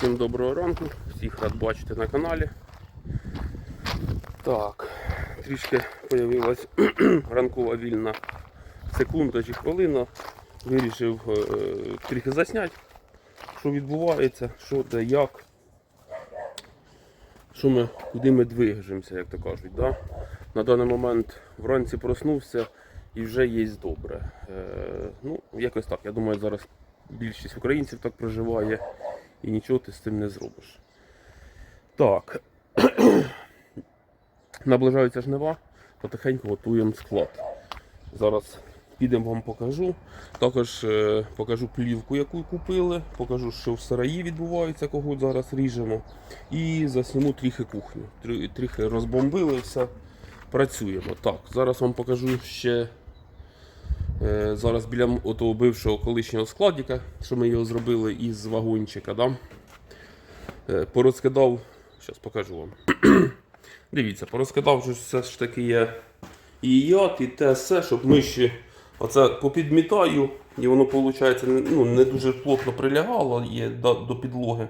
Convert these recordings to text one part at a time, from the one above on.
Всім доброго ранку, всіх рад бачити на каналі. Так, трішки з'явилась ранкова вільна секунда чи хвилина. Вирішив е, трохи засняти, що відбувається, що де, як. Що ми, куди ми движемося, як то кажуть. Да? На даний момент вранці проснувся і вже є добре. Е, ну, якось так. Я думаю, зараз більшість українців так проживає і нічого ти з цим не зробиш. Так. Наближаються жнива, потихеньку готуємо склад. Зараз підемо вам покажу. Також е, покажу плівку, яку купили, покажу, що в сараї відбувається, кого зараз ріжемо. І засніму трохи кухню. Трі- Трохи розбомбили все. Працюємо. Так, зараз вам покажу ще Зараз біля отого бившого колишнього складіка, що ми його зробили із вагончика, да? Е, порозкидав, зараз покажу вам. Дивіться, порозкидав, що все ж таки є і яд, і те все, щоб миші оце попідмітаю, і воно виходить ну, не дуже плотно прилягало є до підлоги.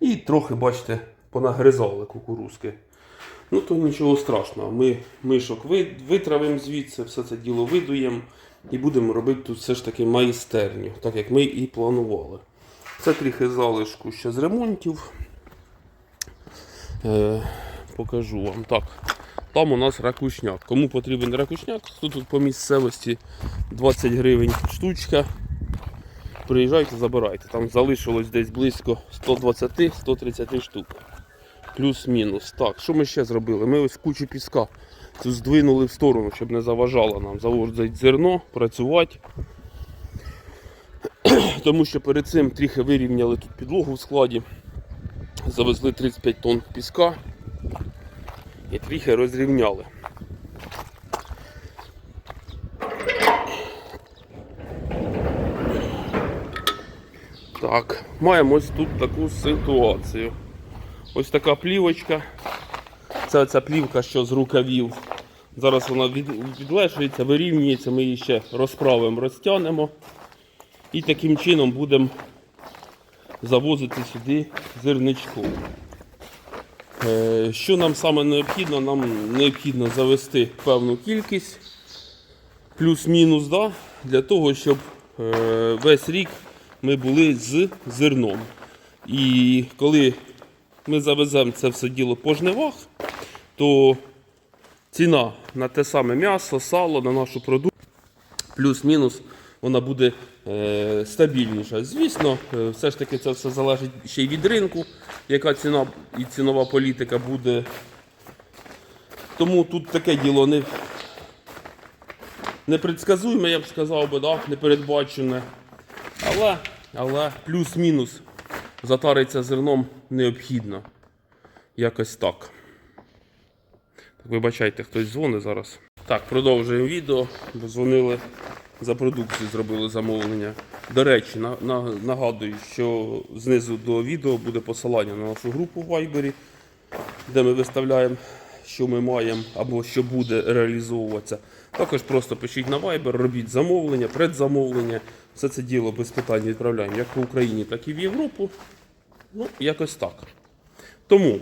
І трохи, бачите, понагризали кукурузки. Ну то нічого страшного. Ми мишок витравимо звідси, все це діло видуємо і будемо робити тут все ж таки майстерню, так як ми і планували. Це трохи залишку ще з ремонтів. Е, покажу вам. Так, там у нас ракушняк. Кому потрібен ракушняк, то тут по місцевості 20 гривень штучка. Приїжджайте, забирайте. Там залишилось десь близько 120-130 штук плюс-мінус. Так, що ми ще зробили? Ми ось кучу піска цю здвинули в сторону, щоб не заважало нам завозити зерно, працювати. Тому що перед цим трохи вирівняли тут підлогу в складі. Завезли 35 тонн піска і трохи розрівняли. Так, маємо ось тут таку ситуацію. Ось така плівочка. Це ця плівка, що з рукавів. Зараз вона відлежується, вирівнюється, ми її ще розправимо, розтягнемо. І таким чином будемо завозити сюди зерничку. Е, що нам саме необхідно? Нам необхідно завести певну кількість, плюс-мінус, да, для того, щоб е, весь рік ми були з зерном. І коли ми завеземо це все діло по жнивах, то ціна на те саме м'ясо, сало, на нашу продукцію, плюс-мінус, вона буде е, стабільніша. Звісно, е, все ж таки це все залежить ще й від ринку, яка ціна і цінова політика буде. Тому тут таке діло не, непредсказуєме, я б сказав би, да? непередбачене. Але, але плюс-мінус затариться зерном необхідно. Якось так. Вибачайте, хтось дзвонить зараз. Так, продовжуємо відео. Дзвонили за продукцію, зробили замовлення. До речі, на, на, нагадую, що знизу до відео буде посилання на нашу групу в Viber, де ми виставляємо, що ми маємо або що буде реалізовуватися. Також просто пишіть на Viber, робіть замовлення, предзамовлення. Все це діло без питань відправляємо як по Україні, так і в Європу. Ну, якось так. Тому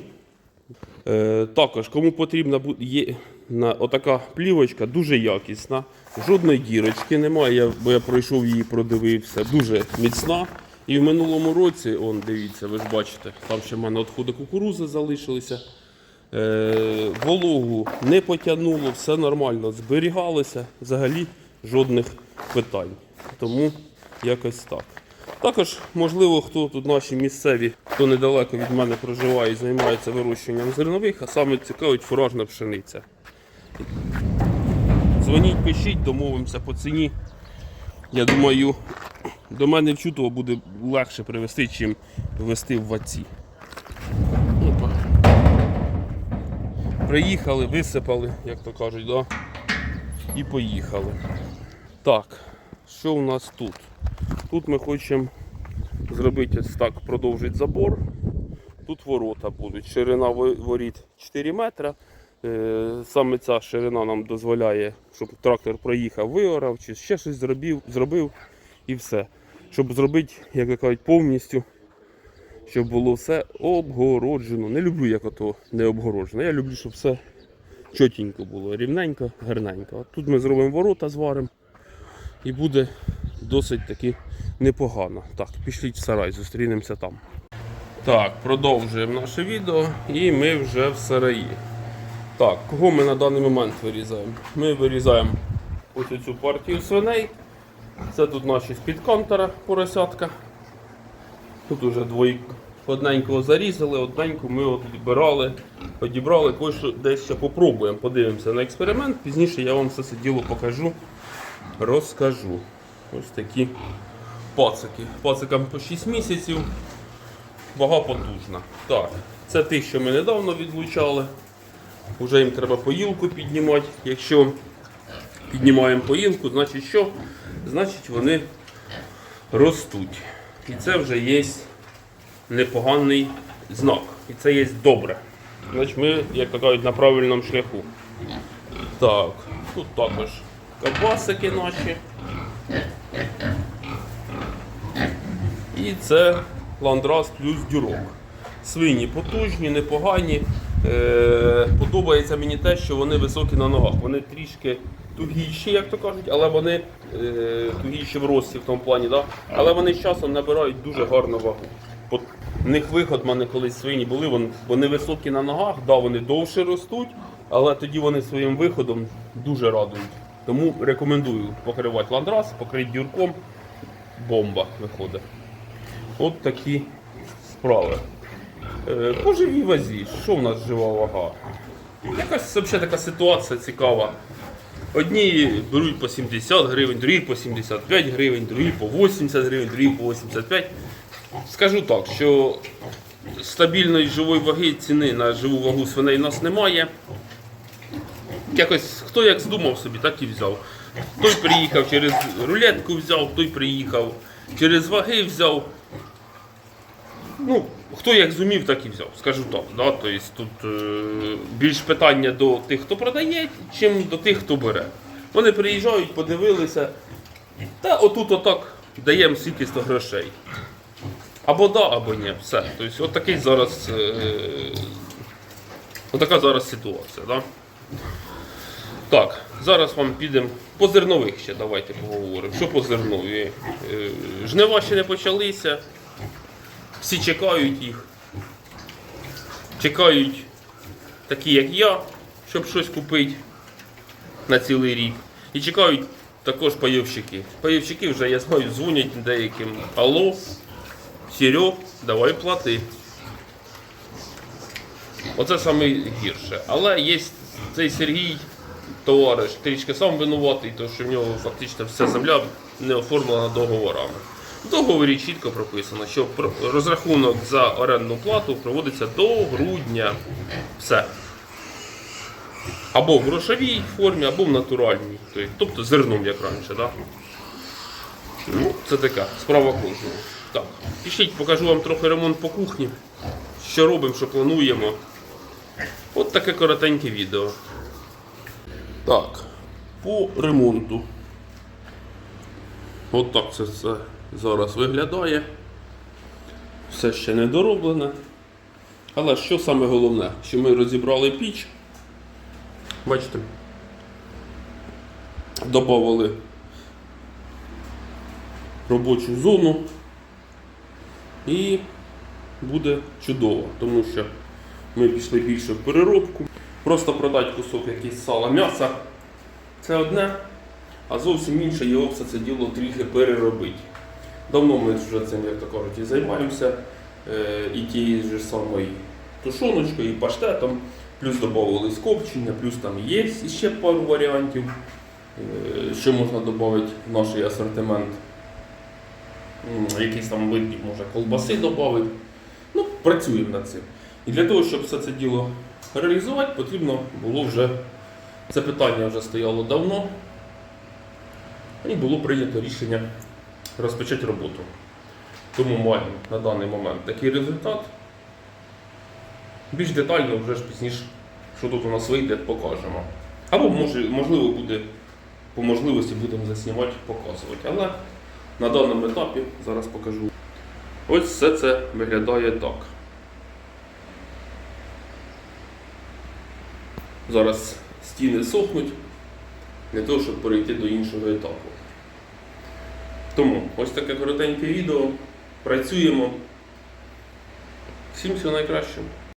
е, також, кому потрібна є на, отака плівочка, дуже якісна. Жодної дірочки немає, бо я пройшов її, продивився. Дуже міцна. І в минулому році, он, дивіться, ви ж бачите, там ще в мене відходи кукурузи залишилися. Е, вологу не потягнуло, все нормально зберігалося, взагалі жодних питань. Тому якось так. Також, можливо, хто тут наші місцеві, хто недалеко від мене проживає і займається вирощуванням зернових, а саме цікавить фуражна пшениця. Дзвоніть, пишіть, домовимося по ціні. Я думаю, до мене в Чутово буде легше привезти, чим ввести в ваці. Приїхали, висипали, як то кажуть, да? і поїхали. Так, що у нас тут? Тут ми хочемо зробити так, продовжити забор. Тут ворота будуть. Ширина во- воріт 4 метри. Е, Саме ця ширина нам дозволяє, щоб трактор проїхав, виорав чи ще щось зробив, зробив і все. Щоб зробити, як кажуть, повністю щоб було все обгороджено. Не люблю, як ото не обгороджено. Я люблю, щоб все чотенько було, рівненько, гарненько. Тут ми зробимо ворота, зваримо і буде досить таки непогано. Так, пішліть в сарай, зустрінемося там. Так, продовжуємо наше відео і ми вже в сараї. Так, кого ми на даний момент вирізаємо? Ми вирізаємо ось цю партію свиней. Це тут наші з-під кантера поросятка. Тут уже двоє одненького зарізали, одненьку ми відбирали, одібрали, кое-що десь ще попробуємо, подивимося на експеримент. Пізніше я вам все це діло покажу, розкажу. Ось такі пацики. Пацикам по 6 місяців. Вага потужна. Так, це тих, що ми недавно відлучали. Уже їм треба поїлку піднімати. Якщо піднімаємо поїлку, значить що? Значить вони ростуть. І це вже є непоганий знак. І це є добре. Значить ми, як кажуть, на правильному шляху. Так, тут також кабасики наші. І це ландрас плюс дюрок. Свині потужні, непогані. Е, подобається мені те, що вони високі на ногах. Вони трішки тугіші, як то кажуть, але вони е, тугіші в рості в тому плані. Да? Але вони з часом набирають дуже гарну вагу. В них виход в мене колись свині були, вони, вони високі на ногах, да, вони довше ростуть, але тоді вони своїм виходом дуже радують. Тому рекомендую покривати ландрас, покрити дюрком, бомба виходить. От такі справи. Е, По живій вазі, що в нас жива вага? Якась взагалі така ситуація цікава. Одні беруть по 70 гривень, другі по 75 гривень, другі по 80 гривень, другі по 85. Скажу так, що стабільної живої ваги ціни на живу вагу свиней у нас немає. Якось хто як здумав собі, так і взяв. Той приїхав через рулетку взяв, той приїхав через ваги взяв. Ну, хто як зумів, так і взяв, скажу так. Да? Тобто тут е, більш питання до тих, хто продає, чим до тих, хто бере. Вони приїжджають, подивилися, та отут отак даємо стільки 100 грошей. Або да, або ні. Все. Тобто, от такий зараз, е, отака зараз ситуація. Да? Так, зараз вам підемо по зернових ще давайте поговоримо. Що по зернові? Е, Жнива ще не почалися. Всі чекають їх. Чекають такі, як я, щоб щось купити на цілий рік. І чекають також пайовщики. Пайовщики вже, я знаю, дзвонять деяким. Алло, Серег, давай плати. Оце саме гірше. Але є цей Сергій, товариш, трішки сам винуватий, тому що в нього фактично вся земля не оформлена договорами. В договорі чітко прописано, що розрахунок за орендну плату проводиться до грудня. Все. Або в грошовій формі, або в натуральній. Тобто- зерном, як раніше. Да? Ну, це така справа кожного. Так, пішліть, покажу вам трохи ремонт по кухні. Що робимо, що плануємо. От таке коротеньке відео. Так, по ремонту. От так це зараз виглядає. Все ще не дороблене. Але що саме головне, що ми розібрали піч. Бачите? Добавили робочу зону. І буде чудово, тому що ми пішли більше в переробку. Просто продати кусок якийсь сала м'яса це одне, а зовсім інше його все це діло трохи переробити. Давно ми вже цим, як то кажуть, і займаємося. Е, і тією ж самою тушоночкою, і паштетом, плюс додавали скопчення, плюс там є ще пару варіантів, е, що можна додати в наш асортимент. Якийсь там вид, може, колбаси додати. Ну, працюємо над цим. І для того, щоб все це діло реалізувати, потрібно було вже це питання вже стояло давно. І було прийнято рішення розпочати роботу. Тому маємо на даний момент такий результат. Більш детально вже ж пізніше, що тут у нас вийде, покажемо. Або може, можливо буде, по можливості будемо заснімати, показувати. Але на даному етапі зараз покажу. Ось все це виглядає так. Зараз стіни сохнуть для того, щоб перейти до іншого етапу. Тому ось таке коротеньке відео. Працюємо. Всім всього найкращого.